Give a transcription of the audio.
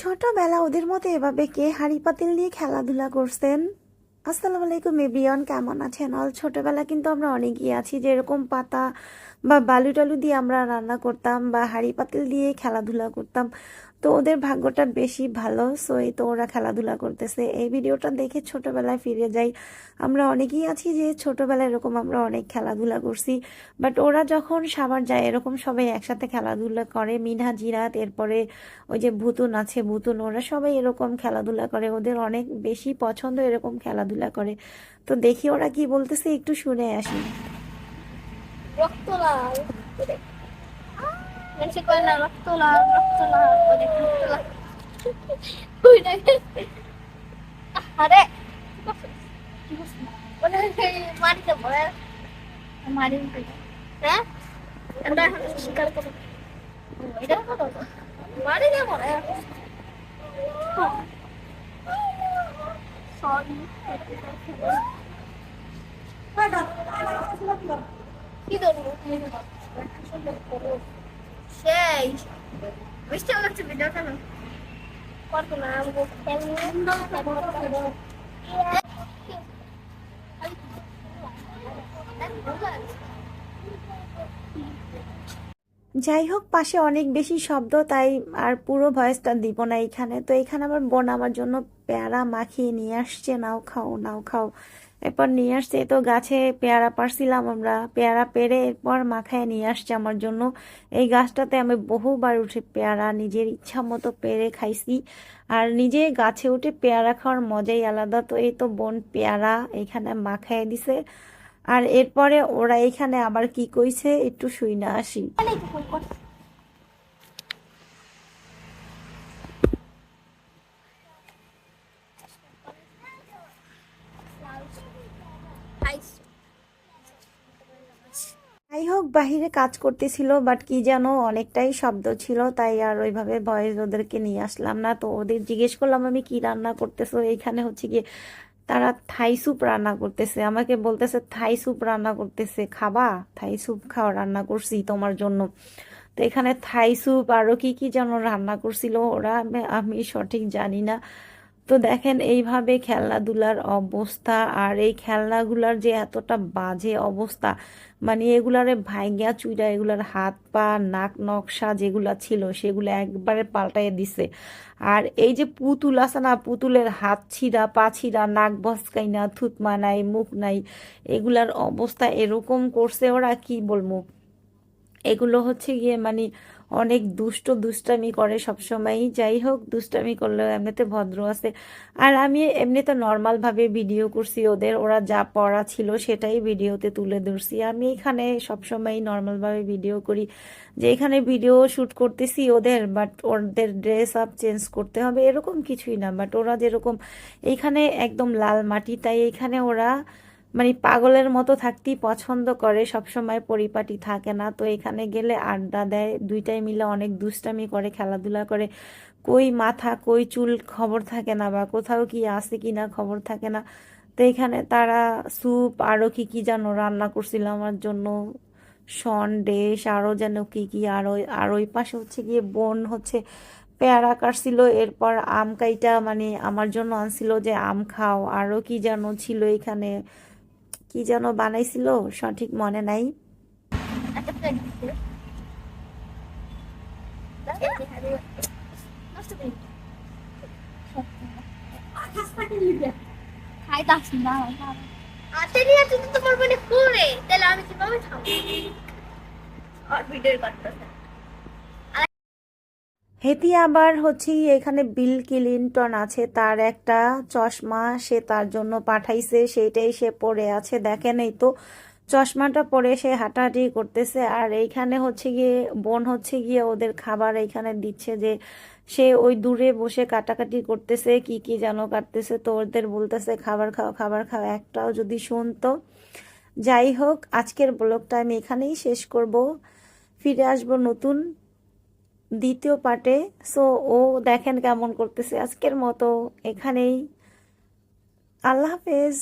ছোটবেলা ওদের মতো এভাবে কে হাড়ি পাতিল নিয়ে খেলাধুলা করছেন? আসসালামু আলাইকুম এভরিওয়ান, কেমন আছেন? অল ছোটবেলা কিন্তু আমরা অনেকেই আছি, যেরকম পাতা বা বালু টালু দিয়ে আমরা রান্না করতাম বা হাড়ি পাতিল দিয়ে খেলাধুলা করতাম। তো ওদের ভাগ্যটা বেশি ভালো সো এই তো ওরা খেলাধুলা করতেছে। এই ভিডিওটা দেখে ছোটবেলায় ফিরে যাই। আমরা অনেকেই আছি যে ছোটবেলায় এরকম আমরা অনেক খেলাধুলা করছি বাট ওরা যখন সাবার যায়, এরকম সবাই একসাথে খেলাধুলা করে। মিনহা জিরাত, এরপরে ওই যে ভুতুন আছে, ভুতুন, ওরা সবাই এরকম খেলাধুলা করে। ওদের অনেক বেশি পছন্দ এরকম খেলাধুলা করে। তো দেখি ওরা কি বলতেছে, একটু শুনে আসি। রক্ত লাল মানুষে কয় না রক্ত লাল রক্ত লাল অনেক রক্ত লাল ওই দেখে আরে মারি কি ধরবো লাগছে ভিডিওটা না করব না আমগো যাই হোক, পাশে অনেক বেশি শব্দ, তাই আর পুরো ভয়েসটা দিব না এখানে। তো এখানে আমার বোন আমার জন্য পেয়ারা মাখিয়ে নিয়ে আসছে। নাও খাও নাও খাও। এরপর নিয়ে আসছে তো গাছে পেয়ারা পারছিলাম আমরা, পেয়ারা পেরে এরপর মাখায় নিয়ে আসছে আমার জন্য। এই গাছটাতে আমি বহুবার উঠে পেয়ারা নিজের ইচ্ছা মতো পেরে খাইছি। আর নিজে গাছে উঠে পেয়ারা খাওয়ার মজাই আলাদা, তো এই তো বোন পেয়ারা এখানে মাখায় দিছে। আর এরপরে ওরা এখানে আবার কি কইছে একটু শুই না আসি যাই হোক বাহিরে কাজ করতেছিল বাট কি যেন অনেকটাই শব্দ ছিল, তাই আর ওইভাবে ভয়েস ওদেরকে নিয়ে আসলাম না। তো ওদের জিজ্ঞেস করলাম, আমি কি রান্না করতেছো? এইখানে হচ্ছে গিয়ে তারা থাই স্যুপ রান্না করতেছে। আমাকে বলতেছে, থাই স্যুপ রান্না করতেছে, খাবা? থাই স্যুপ খাওয়া রান্না করছি তোমার জন্য। তো এখানে থাই স্যুপ আরও কি কি যেন রান্না করছিল, ওরা আমি সঠিক জানি না। তো দেখেন, এইভাবে খেলনাধুলার অবস্থা আর এই খেলনাগুলার যে এতটা বাজে অবস্থা মানে এগুলারে ভাইঙ্গা চুইরা এগুলার হাত পা, নাক নকশা যেগুলা ছিল, সেগুলো একবারে পাল্টাইয়ে দিছে। আর এই যে পুতুল আছে না, পুতুলের হাত ছিঁড়া, পা ছিঁড়া, নাক বসকাই না থুতমা নাই, মুখ নাই, এগুলার অবস্থা এরকম করছে ওরা, কি বলব? এগুলো হচ্ছে গিয়ে মানে অনেক দুষ্ট দুষ্টামি করে সবসময়ই। যাই হোক, দুষ্টামি করলেও এমনিতে ভদ্র আছে। আর আমি এমনিতে নর্মাল ভাবে ভিডিও করছি ওদের। ওরা যা পড়া ছিল সেটাই ভিডিওতে তুলে ধরছি। আমি এখানে সবসময়ই নর্মাল ভাবে ভিডিও করি। যে এখানে ভিডিও শ্যুট করতেছি ওদের, বাট ওদের ড্রেস আপ চেঞ্জ করতে হবে, এরকম কিছুই না। বাট ওরা যেরকম এইখানে একদম লাল মাটি, তাই এখানে ওরা মানে পাগলের মতো থাকতেই পছন্দ করে, সবসময় পরিপাটি থাকে না। তো এখানে গেলে আড্ডা দেয়, দুইটাই মিলে অনেক দুষ্টামি করে, খেলাধুলা করে। কই মাথা, কই চুল খবর থাকে না বা কোথাও কি আছে কি না খবর থাকে না। তো এখানে তারা স্যুপ আরও কি কি যেন রান্না করছিল আমার জন্য। সন্দেশ আরও যেন কি কি, আর ওই আর ওই পাশে হচ্ছে গিয়ে বোন হচ্ছে পেয়ারা কাটছিল। এরপর আম কাইটা মানে আমার জন্য আনছিল যে আম খাও আরও কি যেন ছিল এখানে। কি যেন বানাইছিল সঠিক মনে নাই। তোমার মানে তাহলে আমি কীভাবে খাব? আর ভিডিও করতেছে হেতি আবার হচ্ছে এখানে বিল ক্লিনটন আছে, তার একটা চশমা সে তার জন্য পাঠাইছে, সেইটাই সে পরে আছে, দেখেন এই তো। চশমাটা পরে সে হাঁটাহাঁটি করতেছে, আর এইখানে হচ্ছে গিয়ে, বোন হচ্ছে গিয়ে ওদের খাবার এইখানে দিচ্ছে যে, সে ওই দূরে বসে কাটাকাটি করতেছে, কি কি যেন কাটতেছে, তো ওদের বলতেছে, খাবার খাও খাবার খাও, একটাও যদি শুনতো। যাই হোক, আজকের ব্লগটা আমি এখানেই শেষ করব। ফিরে আসব নতুন দ্বিতীয় পার্টে। সো ও দেখেন কেমন করতেছে। আজকের মতো এখানেই। আল্লাহ হাফেজ।